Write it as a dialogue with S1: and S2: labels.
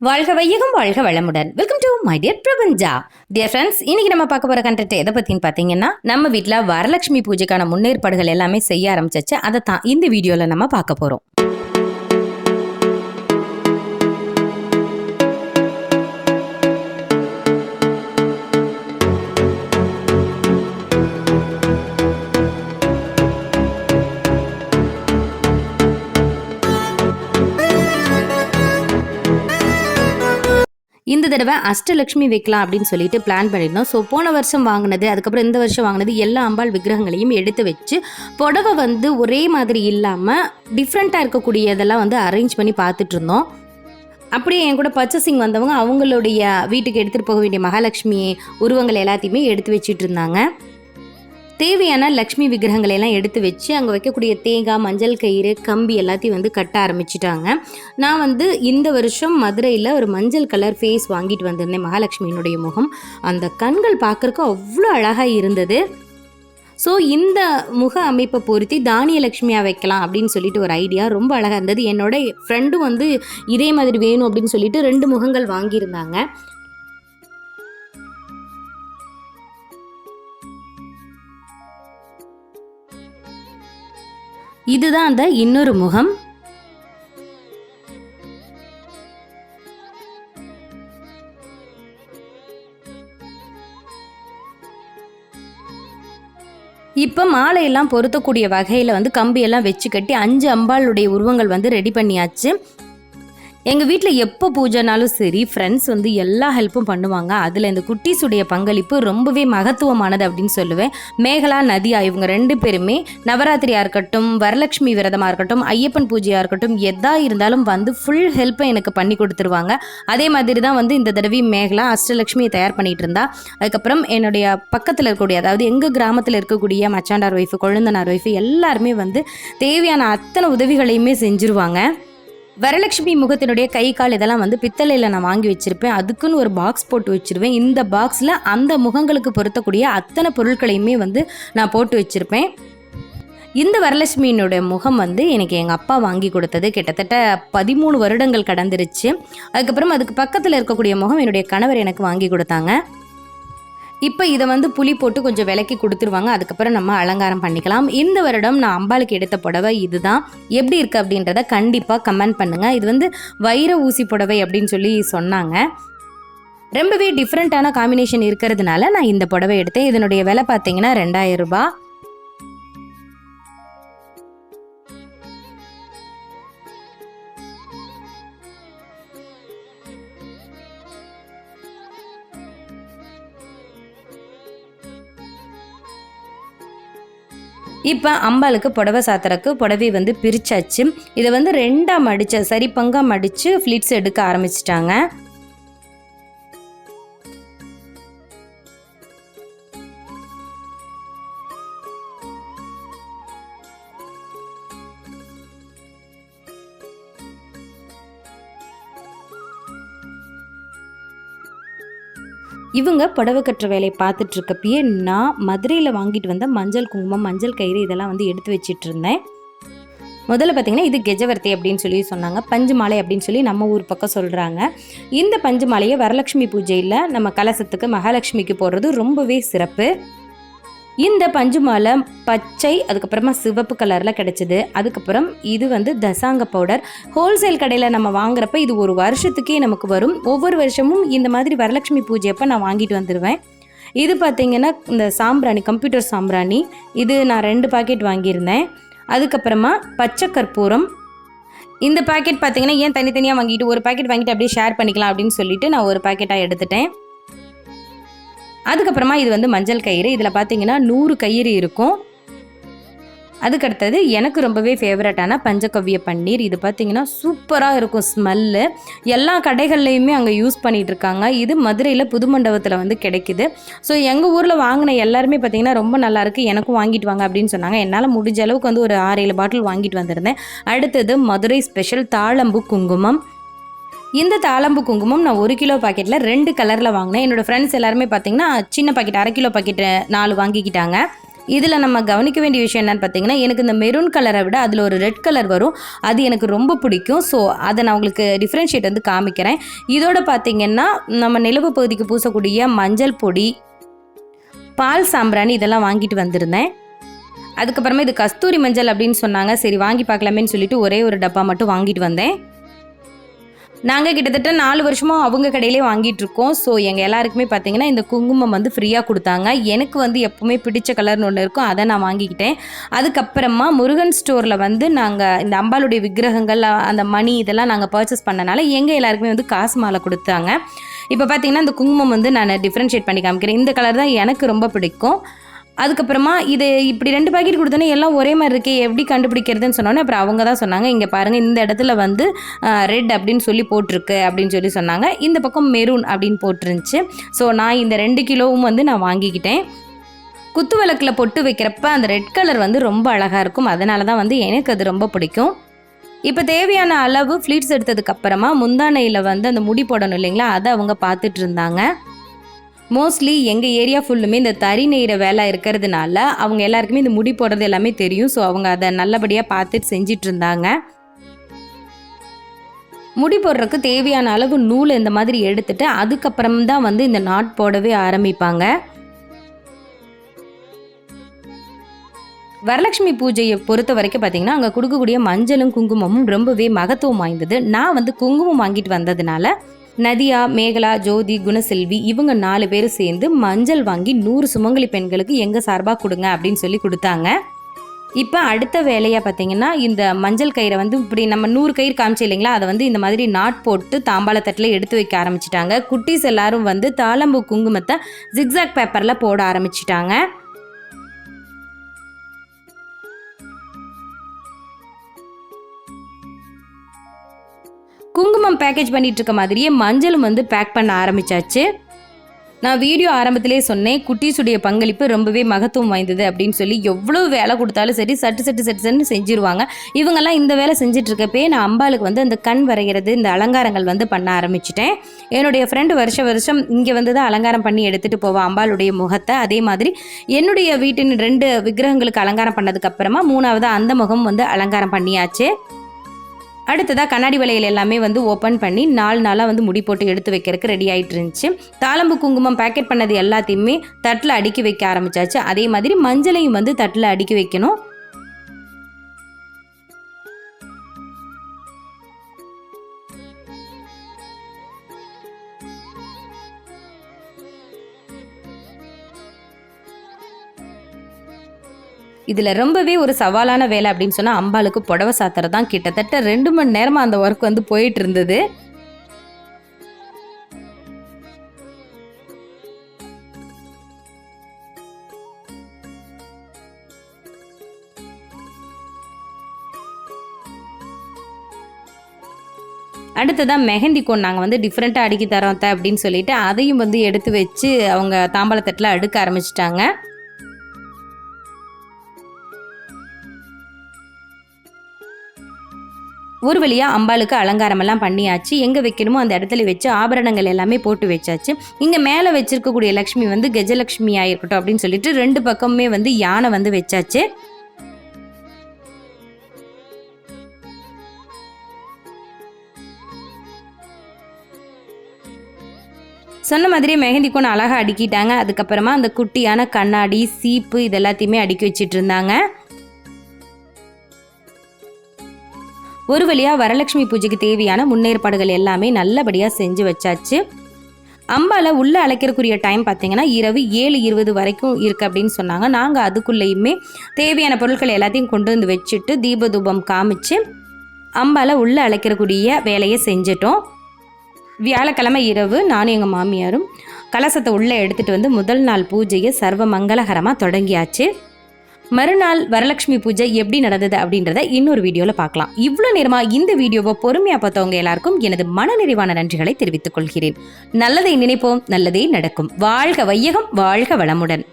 S1: வாழ்க வையகம் வாழ்க வளமுடன். Welcome to my dear பிரபஞ்சா dear friends இன்னைக்கு நம்ம பார்க்க போற கண்டென்ட் எதை பத்தின்னு பாத்தீங்கன்னா நம்ம வீட்டில் வரலட்சுமி பூஜைக்கான முன்னேற்பாடுகள் எல்லாமே செய்ய ஆரம்பிச்சாச்சு. அதை தான் இந்த வீடியோவில் நம்ம பார்க்க போறோம். தடவை அஷ்டலக்ஷ்மி வைக்கலாம் அப்படின்னு சொல்லிட்டு பிளான் பண்ணியிருந்தோம். ஸோ போன வருஷம் வாங்கினது அதுக்கப்புறம் இந்த வருஷம் வாங்கினது எல்லா அம்பாள் விக்கிரகங்களையும் எடுத்து வச்சு புடவை வந்து ஒரே மாதிரி இல்லாமல் டிஃப்ரெண்ட்டாக இருக்கக்கூடியதெல்லாம் வந்து அரேஞ்ச் பண்ணி பார்த்துட்டு இருந்தோம். அப்படியே என் கூட பர்ச்சேசிங் வந்தவங்க அவங்களுடைய வீட்டுக்கு எடுத்துகிட்டு போக வேண்டிய மகாலட்சுமி உருவங்கள் எல்லாத்தையுமே எடுத்து வச்சுட்டு இருந்தாங்க. தேவையான லக்ஷ்மி விக்கிரகங்களை எல்லாம் எடுத்து வச்சு அங்கே வைக்கக்கூடிய தேங்காய் மஞ்சள் கயிறு கம்பி எல்லாத்தையும் வந்து கட்ட ஆரம்பிச்சிட்டாங்க. நான் வந்து இந்த வருஷம் மதுரையில் ஒரு மஞ்சள் கலர் ஃபேஸ் வாங்கிட்டு வந்திருந்தேன். மகாலட்சுமியினுடைய முகம். அந்த கண்கள் பார்க்குறக்கு அவ்வளோ அழகாக இருந்தது. ஸோ இந்த முக அமைப்பை பொருத்தி தானியலட்சுமியாக வைக்கலாம் அப்படின்னு சொல்லிட்டு ஒரு ஐடியா ரொம்ப அழகாக இருந்தது. என்னோட ஃப்ரெண்டும் வந்து இதே மாதிரி வேணும் அப்படின்னு சொல்லிட்டு ரெண்டு முகங்கள் வாங்கியிருந்தாங்க. இதுதான் அந்த இன்னொரு முகம். இப்போ மாலையெல்லாம் பொருத்தக்கூடிய வகையில் வந்து கம்பியெல்லாம் வச்சு கட்டி அஞ்சு அம்பாளுடைய உருவங்கள் வந்து ரெடி பண்ணியாச்சு. எங்கள் வீட்டில் எப்போ பூஜைனாலும் சரி ஃப்ரெண்ட்ஸ் வந்து எல்லா ஹெல்ப்பும் பண்ணுவாங்க. அதில் இந்த குட்டீஸுடைய பங்களிப்பு ரொம்பவே மகத்துவமானது அப்படின்னு சொல்லுவேன். மேகலா நதியா இவங்க ரெண்டு பேருமே நவராத்திரியாக இருக்கட்டும் வரலட்சுமி விரதமாக இருக்கட்டும் ஐயப்பன் பூஜையாக இருக்கட்டும் எதா இருந்தாலும் வந்து ஃபுல் ஹெல்ப்பை எனக்கு பண்ணி கொடுத்துருவாங்க. அதே மாதிரி தான் வந்து இந்த தடவை மேகலா அஷ்டலட்சுமியை தயார் பண்ணிகிட்டு இருந்தா. அதுக்கப்புறம் என்னுடைய பக்கத்தில் இருக்கக்கூடிய அதாவது எங்கள் கிராமத்தில் இருக்கக்கூடிய மச்சாண்டார் ஒய்ஃபு கொழுந்தனார் ஒய்ஃபு எல்லாருமே வந்து தேவையான அத்தனை உதவிகளையுமே செஞ்சுருவாங்க. வரலட்சுமி முகத்தினுடைய கை கால் இதெல்லாம் வந்து பித்தளையில் நான் வாங்கி வச்சிருப்பேன். அதுக்குன்னு ஒரு பாக்ஸ் போட்டு வச்சிருவேன். இந்த பாக்ஸில் அந்த முகங்களுக்கு பொருத்தக்கூடிய அத்தனை பொருட்களையுமே வந்து நான் போட்டு வச்சிருப்பேன். இந்த வரலட்சுமியினுடைய முகம் வந்து எனக்கு எங்கள் அப்பா வாங்கி கொடுத்தது கிட்டத்தட்ட பதிமூணு வருடங்கள் கடந்துருச்சு. அதுக்கப்புறம் அதுக்கு பக்கத்தில் இருக்கக்கூடிய முகம் என்னுடைய கணவர் எனக்கு வாங்கி கொடுத்தாங்க. இப்போ இதை வந்து புளி போட்டு கொஞ்சம் விலக்கி கொடுத்துருவாங்க. அதுக்கப்புறம் நம்ம அலங்காரம் பண்ணிக்கலாம். இந்த வருடம் நான் அம்பாளுக்கு எடுத்த புடவை இதுதான். எப்படி இருக்குது அப்படின்றத கண்டிப்பாக கமெண்ட் பண்ணுங்கள் இது வந்து வைர ஊசி புடவை அப்படின்னு சொல்லி சொன்னாங்க. ரொம்பவே டிஃப்ரெண்ட்டான காம்பினேஷன் இருக்கிறதுனால நான் இந்த புடவை எடுத்தேன். இதனுடைய விலை பார்த்தீங்கன்னா ரெண்டாயிரம் ரூபாய். இப்போ அம்பாளுக்கு புடவை சாத்துறக்கு புடவை வந்து பிரிச்சாச்சு. இதை வந்து ரெண்டாக மடிச்ச சரி பங்காக மடித்து ஃப்ளிட்ஸ் எடுக்க ஆரம்பிச்சிட்டாங்க. இவங்க புடவை கட்டுற வேலையை பார்த்துட்டு இருக்கப்பயே நான் மதுரையில் வாங்கிட்டு வந்த மஞ்சள் குங்குமம் மஞ்சள் கயிறு இதெல்லாம் வந்து எடுத்து வச்சிட்டு இருந்தேன் முதல்ல பார்த்தீங்கன்னா இது கெஜவர்த்தி அப்படின்னு சொல்லி சொன்னாங்க. பஞ்சு மாலை அப்படின்னு சொல்லி நம்ம ஊர் பக்கம் சொல்கிறாங்க இந்த பஞ்சு மாலையை வரலட்சுமி பூஜையில் நம்ம கலசத்துக்கு மகாலட்சுமிக்கு போடுறது ரொம்பவே சிறப்பு. இந்த பஞ்சு மாலை பச்சை அதுக்கப்புறமா சிவப்பு கலரில் கிடச்சிது. அதுக்கப்புறம் இது வந்து தசாங்க பவுடர் ஹோல்சேல் கடையில் நம்ம வாங்குறப்ப இது ஒரு வருஷத்துக்கே நமக்கு வரும். ஒவ்வொரு வருஷமும் இந்த மாதிரி வரலட்சுமி பூஜை அப்போ நான் வாங்கிட்டு வந்துடுவேன் இது பார்த்தீங்கன்னா இந்த சாம்பிராணி கம்ப்யூட்டர் சாம்பிராணி. இது நான் ரெண்டு பாக்கெட் வாங்கியிருந்தேன். அதுக்கப்புறமா பச்சை கற்பூரம். இந்த பாக்கெட் பார்த்தீங்கன்னா ஏன் தனித்தனியாக வாங்கிட்டு ஒரு பாக்கெட் வாங்கிட்டு அப்படியே ஷேர் பண்ணிக்கலாம் அப்படின்னு சொல்லிட்டு நான் ஒரு பாக்கெட்டாக எடுத்துட்டேன். அதுக்கப்புறமா இது வந்து மஞ்சள் கயிறு. இதில் பார்த்தீங்கன்னா நூறு கயிறு இருக்கும். அதுக்கடுத்தது எனக்கு ரொம்பவே ஃபேவரட்டான பஞ்சகவ்ய பன்னீர். இது பார்த்திங்கன்னா சூப்பராக இருக்கும் ஸ்மெல்லு எல்லா கடைகள்லையுமே அங்கே யூஸ் பண்ணிகிட்டு இருக்காங்க. இது மதுரையில் புது மண்டபத்தில் வந்து கிடைக்குது. ஸோ எங்கள் ஊரில் வாங்கின எல்லாருமே பார்த்திங்கன்னா ரொம்ப நல்லாயிருக்கு எனக்கும் வாங்கிட்டு வாங்க அப்படின்னு சொன்னாங்க. என்னால் முடிஞ்ச அளவுக்கு வந்து ஒரு ஆறு ஏழு பாட்டில் வாங்கிட்டு வந்திருந்தேன். அடுத்தது மதுரை ஸ்பெஷல் தாழம்பு குங்குமம். இந்த தாளம்பு குங்குமம் நான் ஒரு கிலோ பாக்கெட்டில் ரெண்டு கலரில் வாங்கினேன். என்னோடய ஃப்ரெண்ட்ஸ் எல்லாருமே பார்த்தீங்கன்னா சின்ன பாக்கெட் அரை கிலோ பாக்கெட் நாலு வாங்கிக்கிட்டாங்க. இதில் நம்ம கவனிக்க வேண்டிய விஷயம் என்னன்னு பார்த்தீங்கன்னா எனக்கு இந்த மெரூன் கலரை விட அதில் ஒரு ரெட் கலர் வரும். அது எனக்கு ரொம்ப பிடிக்கும். ஸோ அதை நான் உங்களுக்கு டிஃப்ரென்ஷியேட் வந்து காமிக்கிறேன். இதோட பார்த்தீங்கன்னா நம்ம நிலவு பகுதிக்கு பூசக்கூடிய மஞ்சள் பொடி பால் சாம்பிராணி இதெல்லாம் வாங்கிட்டு வந்திருந்தேன். அதுக்கப்புறமா இது கஸ்தூரி மஞ்சள் அப்படின்னு சொன்னாங்க. சரி வாங்கி பார்க்கலாமேன்னு சொல்லிட்டு ஒரே ஒரு டப்பா மட்டும் வாங்கிட்டு வந்தேன். நாங்கள் கிட்டத்தட்ட நாலு வருஷமாக அவங்க கடையிலே வாங்கிட்டுருக்கோம் ஸோ எங்கள் எல்லாருக்குமே பார்த்தீங்கன்னா இந்த குங்குமம் வந்து ஃப்ரீயாக கொடுத்தாங்க. எனக்கு வந்து எப்போவுமே பிடிச்ச கலர்னு ஒன்று இருக்கும். அதை நான் வாங்கிக்கிட்டேன். அதுக்கப்புறமா முருகன் ஸ்டோரில் வந்து நாங்கள் இந்த அம்பாளுடைய விக்கிரகங்கள் அந்த மணி இதெல்லாம் நாங்கள் பர்ச்சேஸ் பண்ணனால எங்கள் எல்லாருக்குமே வந்து காசு மாலை கொடுத்தாங்க. இப்போ பார்த்தீங்கன்னா இந்த குங்குமம் வந்து நான் டிஃப்ரென்ஷியேட் பண்ணி காமிக்கிறேன். இந்த கலர் தான் எனக்கு ரொம்ப பிடிக்கும். அதுக்கப்புறமா இது இப்படி ரெண்டு பாக்கெட் கொடுத்தோன்னே எல்லாம் ஒரே மாதிரி இருக்கே எப்படி கண்டுபிடிக்கிறதுன்னு சொன்னோன்னே அப்புறம் அவங்க தான் சொன்னாங்க இங்கே பாருங்கள் இந்த இடத்துல வந்து ரெட் அப்படின்னு சொல்லி போட்டிருக்கு அப்படின்னு சொல்லி சொன்னாங்க. இந்த பக்கம் மெரூன் அப்படின்னு போட்டிருந்துச்சு. ஸோ நான் இந்த ரெண்டு கிலோவும் வந்து நான் வாங்கிக்கிட்டேன். குத்து விளக்கில் பொட்டு வைக்கிறப்ப அந்த ரெட் கலர் வந்து ரொம்ப அழகாக இருக்கும். அதனால தான் வந்து எனக்கு அது ரொம்ப பிடிக்கும். இப்போ தேவையான அளவு ஃப்ளீட்ஸ் எடுத்ததுக்கப்புறமா முந்தானையில் வந்து அந்த முடி போடணும் இல்லைங்களா அதை அவங்க பார்த்துட்டு இருந்தாங்க. மோஸ்ட்லி எங்கள் ஏரியா ஃபுல்லுமே இந்த தறி நெய்கிற வேலை இருக்கிறதுனால அவங்க எல்லாருக்குமே இந்த முடி போடுறது எல்லாமே தெரியும். ஸோ அவங்க அதை நல்லபடியாக பார்த்துட்டு செஞ்சிட்டு இருந்தாங்க முடி போடுறதுக்கு தேவையான அளவு நூல் இந்த மாதிரி எடுத்துட்டு அதுக்கப்புறம் தான் வந்து இந்த நாட் போடவே ஆரம்பிப்பாங்க. வரலட்சுமி பூஜையை பொறுத்த வரைக்கும் பார்த்தீங்கன்னா அங்கே கொடுக்கக்கூடிய மஞ்சளும் குங்குமமும் ரொம்பவே மகத்துவம் வாய்ந்தது. நான் வந்து குங்குமம் வாங்கிட்டு வந்ததுனால நதியா மேகலா ஜோதி குணசெல்வி இவங்க நாலு பேர் சேர்ந்து மஞ்சள் வாங்கி நூறு சுமங்கலி பெண்களுக்கு எங்கள் சார்பாக கொடுங்க அப்படின்னு சொல்லி கொடுத்தாங்க. இப்போ அடுத்த வேலையாக பார்த்தீங்கன்னா இந்த மஞ்சள் கயிறை வந்து இப்படி நம்ம நூறு கயிறு காமிச்சு இல்லைங்களா அதை வந்து இந்த மாதிரி நாட் போட்டு தாம்பாளத்தட்டில் எடுத்து வைக்க ஆரம்பிச்சிட்டாங்க. குட்டீஸ் எல்லாரும் வந்து தாளம்பு குங்குமத்தை ஜிக்ஸாக் பேப்பரில் போட ஆரம்பிச்சிட்டாங்க. குங்குமம் பேக்கேஜ் பண்ணிட்டு இருக்க மாதிரியே மஞ்சளும் வந்து பேக் பண்ண ஆரம்பிச்சாச்சு. நான் வீடியோ ஆரம்பத்திலே சொன்னேன் குட்டீஸுடைய பங்களிப்பு ரொம்பவே மகத்துவம் வாய்ந்தது அப்படின்னு சொல்லி எவ்வளோ வேலை கொடுத்தாலும் சரி சட்டு சட்டு சட்டு சட்டுன்னு செஞ்சிருவாங்க. இவங்கெல்லாம் இந்த வேலை செஞ்சிட்ருக்கப்பே நான் அம்பாளுக்கு வந்து அந்த கண் வரைகிறது இந்த அலங்காரங்கள் வந்து பண்ண ஆரம்பிச்சிட்டேன். என்னுடைய ஃப்ரெண்டு வருஷ வருஷம் இங்கே வந்து தான் அலங்காரம் பண்ணி எடுத்துகிட்டு போவான் அம்பாளுடைய முகத்தை. அதே மாதிரி என்னுடைய வீட்டின் ரெண்டு விக்கிரகங்களுக்கு அலங்காரம் பண்ணதுக்கப்புறமா மூணாவது அந்த முகம் வந்து அலங்காரம் பண்ணியாச்சு. அடுத்ததாக கண்ணாடி வளையல் எல்லாமே வந்து ஓப்பன் பண்ணி நாலு நாளாக வந்து முடி போட்டு எடுத்து வைக்கிறதுக்கு ரெடி ஆகிட்டு இருந்துச்சு. தாளம்பு குங்குமம் பேக்கெட் பண்ணது எல்லாத்தையுமே தட்டில் அடுக்கி வைக்க ஆரம்பிச்சாச்சு. அதே மாதிரி மஞ்சளையும் வந்து தட்டில் அடுக்கி வைக்கணும். இதில் ரொம்பவே ஒரு சவாலான வேலை அப்படின்னு சொன்னால் அம்பாளுக்கு புடவை சாத்துறது தான் கிட்டத்தட்ட ரெண்டு மணி நேரமாக அந்த ஒர்க் வந்து போயிட்டு இருந்தது. அடுத்ததாக மெஹந்தி கோன் நாங்கள் வந்து டிஃப்ரெண்ட்டாக அடுக்கி தரோம் அப்படின்னு சொல்லிட்டு அதையும் வந்து எடுத்து வச்சு அவங்க தாம்பாளத்தட்டில் அடுக்க ஆரம்பிச்சிட்டாங்க. ஒரு வழியாக அம்பாளுக்கு அலங்காரமெல்லாம் பண்ணியாச்சு. எங்கே வைக்கணுமோ அந்த இடத்துல வச்சு ஆபரணங்கள் எல்லாமே போட்டு வச்சாச்சு. இங்கே மேலே வச்சிருக்கக்கூடிய லக்ஷ்மி வந்து கஜலக்ஷ்மியாக இருக்கட்டும் அப்படின்னு சொல்லிட்டு ரெண்டு பக்கமுமே வந்து யானை வந்து வச்சாச்சு. சொன்ன மாதிரியே மெஹந்தி கோன் அழகாக அடுக்கிட்டாங்க. அதுக்கப்புறமா அந்த குட்டியான கண்ணாடி சீப்பு இது எல்லாத்தையுமே அடுக்கி வச்சிட்டு இருந்தாங்க. ஒரு வழியாக வரலட்சுமி பூஜைக்கு தேவையான முன்னேற்பாடுகள் எல்லாமே நல்லபடியாக செஞ்சு வச்சாச்சு. அம்பால உள்ளே அழைக்கிறக்குரிய டைம் பார்த்தீங்கன்னா இரவு ஏழு இருபது வரைக்கும் இருக்குது அப்படின்னு சொன்னாங்க. நாங்கள் அதுக்குள்ளேயுமே தேவையான பொருட்கள் எல்லாத்தையும் கொண்டு வந்து வச்சுட்டு தீபதூபம் காமிச்சு அம்பால உள்ளே அழைக்கிறக்கூடிய வேலையை செஞ்சிட்டோம். வியாழக்கிழமை இரவு நானும் எங்கள் மாமியாரும் கலசத்தை உள்ளே எடுத்துகிட்டு வந்து முதல் நாள் பூஜையை சர்வ மங்களகரமாக தொடங்கியாச்சு. மறுநாள் வரலட்சுமி பூஜை எப்படி நடந்தது அப்படின்றத இன்னொரு வீடியோவில் பார்க்கலாம். இவ்வளோ நேரமாக இந்த வீடியோவை பொறுமையாக பார்த்தவங்க எல்லாருக்கும் எனது மனநிறைவான நன்றிகளை தெரிவித்துக் கொள்கிறேன். நல்லதை நினைப்போம் நல்லதே நடக்கும். வாழ்க வையகம் வாழ்க வளமுடன்.